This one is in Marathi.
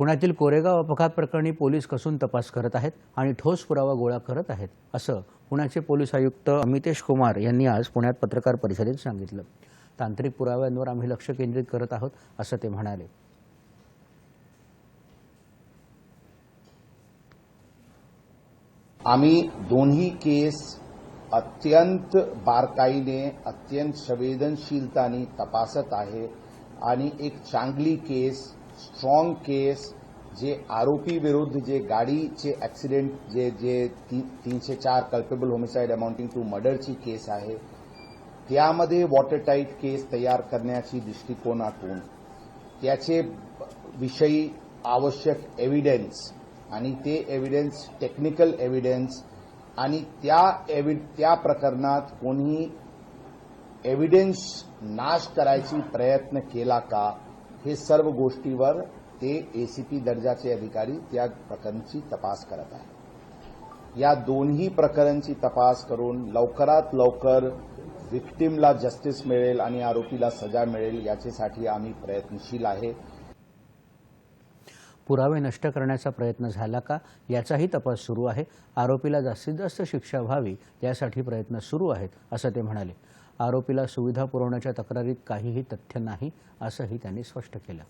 पुण्यातील कोरेगाव अपघात प्रकरणी पोलीस कसून तपास करत आहेत आणि ठोस पुरावा गोळा करत आहेत असं पुण्याचे पोलीस आयुक्त अमितेश कुमार यांनी आज पुण्यात पत्रकार परिषदेत सांगितलं. तांत्रिक पुराव्यांवर आम्ही लक्ष केंद्रित करत आहोत असं ते म्हणाले. आम्ही दोन्ही केस अत्यंत बारकाईने अत्यंत संवेदनशीलताने तपासत आहे आणि एक चांगली केस स्ट्रॉंग केस जे आरोपी विरुद्ध जे गाडीचे ऍक्सिडेंट जे जे ती- तीनशे चार कल्पेबल होमिसाइड अमाउंटिंग टू मर्डरची केस आहे त्यामध्ये वॉटरटाईट केस तयार करण्याची दृष्टिकोनातून त्याचे विषयी आवश्यक एव्हिडन्स आणि ते एव्हिडन्स टेक्निकल एव्हिडन्स आणि त्या एव्हि त्या प्रकरणात कोणी एव्हिडन्स नाश करायची प्रयत्न केला का हे सर्व गोष्टीवर ते एसीपी दर्जाचे अधिकारी त्या प्रकरणाची तपास करत आहे या दोन्ही प्रकरणची तपास करून लवकरात लवकर विक्टीमला जस्टिस मिळेल आणि आरोपीला सजा मिळेल याच्यासाठी आम्ही प्रयत्नशील आहे. पुरावे नष्ट करण्याचा प्रयत्न झाला का याचाही तपास सुरू आहे. आरोपीला जास्तीत जास्त शिक्षा व्हावी यासाठी प्रयत्न सुरू आहेत असं ते म्हणाले. आरोपीला सुविधा पुरवण्याच्या तक्रारीत काहीही तथ्य नाही असंही त्यांनी स्पष्ट केलं.